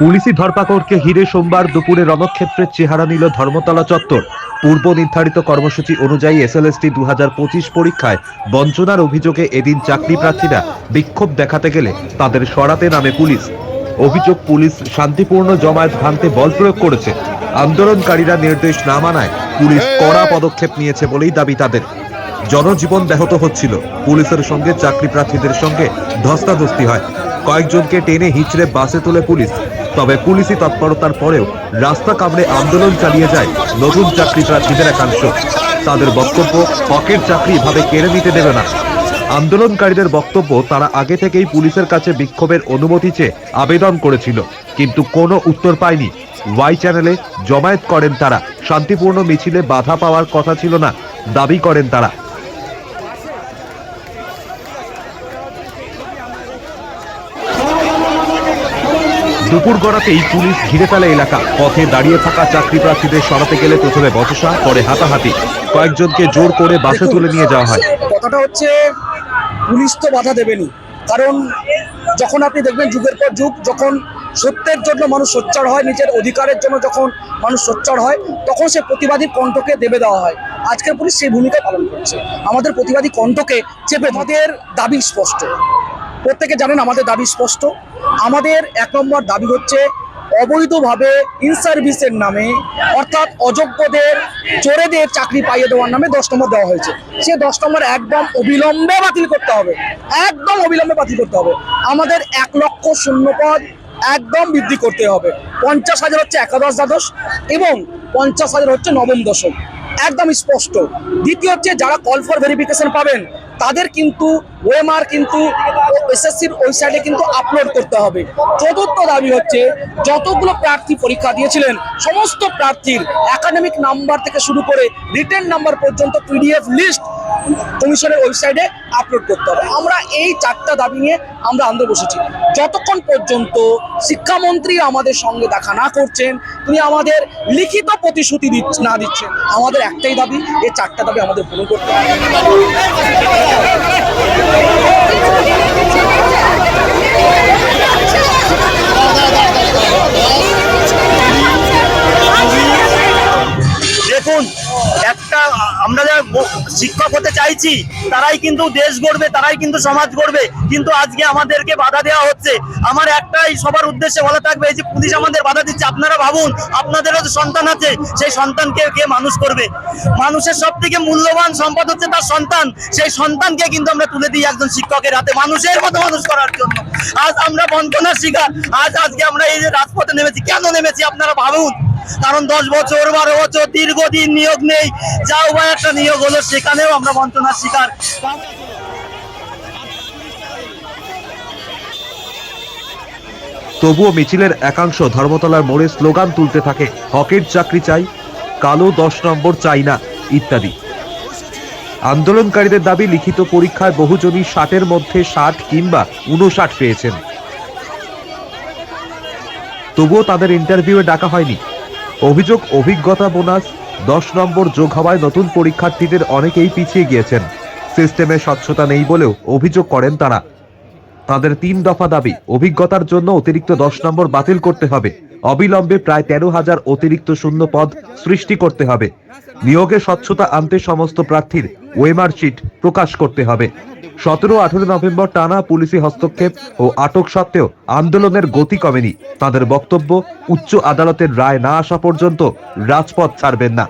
পুলিশি ধরপাকড়কে ঘিরে সোমবার দুপুরে রণক্ষেত্রের চেহারা নিল ধর্মতলা চত্বর। পূর্ব নির্ধারিত কর্মসূচি অনুযায়ী এসএলএসটি দু পরীক্ষায় বঞ্চনার অভিযোগে এদিন চাকরি প্রার্থীরা বিক্ষোভ দেখাতে গেলে তাদের সরাতে নামে পুলিশ। অভিযোগ পুলিশ শান্তিপূর্ণ জমায়েত ভাঙতে বল প্রয়োগ করেছে। আন্দোলনকারীরা নির্দেশ না মানায় পুলিশ কড়া পদক্ষেপ নিয়েছে বলেই দাবি তাদের। জনজীবন ব্যাহত হচ্ছিল। পুলিশের সঙ্গে চাকরি প্রার্থীদের সঙ্গে ধস্তাধস্তি হয়। কয়েকজনকে টেনে হিচড়ে বাসে তোলে পুলিশ। তবে পুলিশি তৎপরতার পরেও রাস্তা কামড়ে আন্দোলন চালিয়ে যায় নতুন চাকরি প্রার্থীদের একাংশ। তাদের বক্তব্য হকের চাকরি ভাবে কেড়ে নিতে দেবে না। আন্দোলনকারীদের বক্তব্য, তারা আগে থেকেই পুলিশের কাছে বিক্ষোভের অনুমতি চেয়ে আবেদন করেছিল, কিন্তু কোনো উত্তর পায়নি। ওয়াই চ্যানেলে, জমায়েত করেন তারা। শান্তিপূর্ণ মিছিলে বাধা পাওয়ার কথা ছিল না। দাবি করেন তারা। দুপুর গড়াতেই পুলিশ ঘিরে ফেলে এলাকা। পথে দাঁড়িয়ে থাকা চাকরি প্রার্থীদের সরাতে গেলে প্রথমে বচসা পরে হাতাহাতি। কয়েকজনকে জোর করে বাসে তুলে নিয়ে যাওয়া হয়। কথাটা হচ্ছে পুলিশ তো বাধা দেবেনি। কারণ যখন আপনি দেখবেন যুগের পর যুগ যখন সত্যের জন্য মানুষ সোচ্চার হয় নিজের অধিকারের জন্য যখন মানুষ সোচ্চার হয় তখন সে প্রতিবাদী কণ্ঠকে দেবে দেওয়া হয়। আজকের পুলিশ সেই ভূমিকা পালন করছে। আমাদের প্রতিবাদী কণ্ঠকে চেপে আমাদের দাবি স্পষ্ট। প্রত্যেকে জানেন আমাদের দাবি স্পষ্ট। আমাদের এক নম্বর দাবি হচ্ছে অবৈধভাবে ইন সার্ভিসের নামে অর্থাৎ অযোগ্যদের, চোরেদের চাকরি পাইয়ে দেওয়ার নামে দশ নম্বর দেওয়া হয়েছে। সে দশ নম্বর একদম অবিলম্বে বাতিল করতে হবে। একদম অবিলম্বে বাতিল করতে হবে। আমাদের এক লক্ষ শূন্য পদ একদম বৃদ্ধি করতে হবে। পঞ্চাশ হাজার হচ্ছে একাদশ দ্বাদশ এবং পঞ্চাশ হাজার হচ্ছে নবম দশম। একদম স্পষ্ট। দ্বিতীয় হচ্ছে যারা কল ফর ভেরিফিকেশন পাবেন, তাদের কিন্তু ওএমআর কিন্তু এসএসসির ওয়েবসাইটে কিন্তু আপলোড করতে হবে। চতুর্থ দাবি হচ্ছে, যতগুলো প্রার্থী পরীক্ষা দিয়েছিলেন, সমস্ত প্রার্থীর একাডেমিক নাম্বার থেকে শুরু করে রিটেন নাম্বার পর্যন্ত পিডিএফ লিস্ট কমিশনের ওয়েবসাইটে আপলোড করতে হবে। আমরা এই চারটা দাবি নিয়ে আমরা আন্দোলন বসেছি। যতক্ষণ পর্যন্ত শিক্ষামন্ত্রী আমাদের সঙ্গে দেখা না করছেন, তিনি আমাদের লিখিত প্রতিশ্রুতি না দিচ্ছেন, আমাদের একটাই দাবি, এই চারটা দাবি আমাদের পূরণ করতে হবে। শিক্ষক হতে চাইছি, তারাই কিন্তু দেশ গড়বে, তারাই কিন্তু সমাজ গড়বে। কিন্তু আজকে আমাদেরকে বাধা দেওয়া হচ্ছে। আমার একটাই সবার উদ্দেশ্যে বলা থাকবে যে পুলিশ আমাদের বাধা দিচ্ছে, আপনারা ভাবুন, আপনাদেরও যে সন্তান আছে, সেই সন্তানকে কে মানুষ করবে? মানুষের সব থেকে মূল্যবান সম্পদ হচ্ছে তার সন্তান। সেই সন্তানকে কিন্তু আমরা তুলে দিই একজন শিক্ষকের হাতে, মানুষের মতো মানুষ করার জন্য। আজ আমরা বঞ্চনার শিকার, আজ আজকে আমরা এই যে রাজপথে নেমেছি, কেন নেমেছি আপনারা ভাবুন? কারণ দশ বছর, বারো বছর দীর্ঘদিন নিয়োগ নেই। যাও বা একটা নিয়োগ হলো, সেখানেও আমরা বঞ্চনার শিকার। তবুও মিছিলের একাংশ ধর্মতলার মোড়ে স্লোগান তুলতে থাকে, হকের চাকরি চাই, কালো দশ নম্বর চাই না, ইত্যাদি। আন্দোলনকারীদের দাবি, লিখিত পরীক্ষায় বহুজনই ষাটের মধ্যে ষাট কিংবা উনষাট পেয়েছেন। তবুও তাদের ইন্টারভিউয়ে ডাকা হয়নি। অভিযোগ, অভিজ্ঞতা বোনাস, দশ নম্বর যোগ হওয়ায় নতুন পরীক্ষার্থীদের অনেকেই পিছিয়ে গিয়েছেন। সিস্টেমে স্বচ্ছতা নেই বলেও অভিযোগ করেন তারা। তাদের তিন দফা দাবি, অভিজ্ঞতার জন্য অতিরিক্ত দশ নম্বর বাতিল করতে হবে। অবিলম্বে প্রায় তেরো হাজার অতিরিক্ত শূন্য পদ সৃষ্টি করতে হবে। নিয়োগে স্বচ্ছতা আনতে সমস্ত প্রার্থীর ওয়েমার শিট প্রকাশ করতে হবে। সতেরো আঠেরো নভেম্বর টানা পুলিশি হস্তক্ষেপ ও আটক সত্ত্বেও আন্দোলনের গতি কমেনি। তাদের বক্তব্য উচ্চ আদালতের রায় না আসা পর্যন্ত রাজপথ ছাড়বেন না।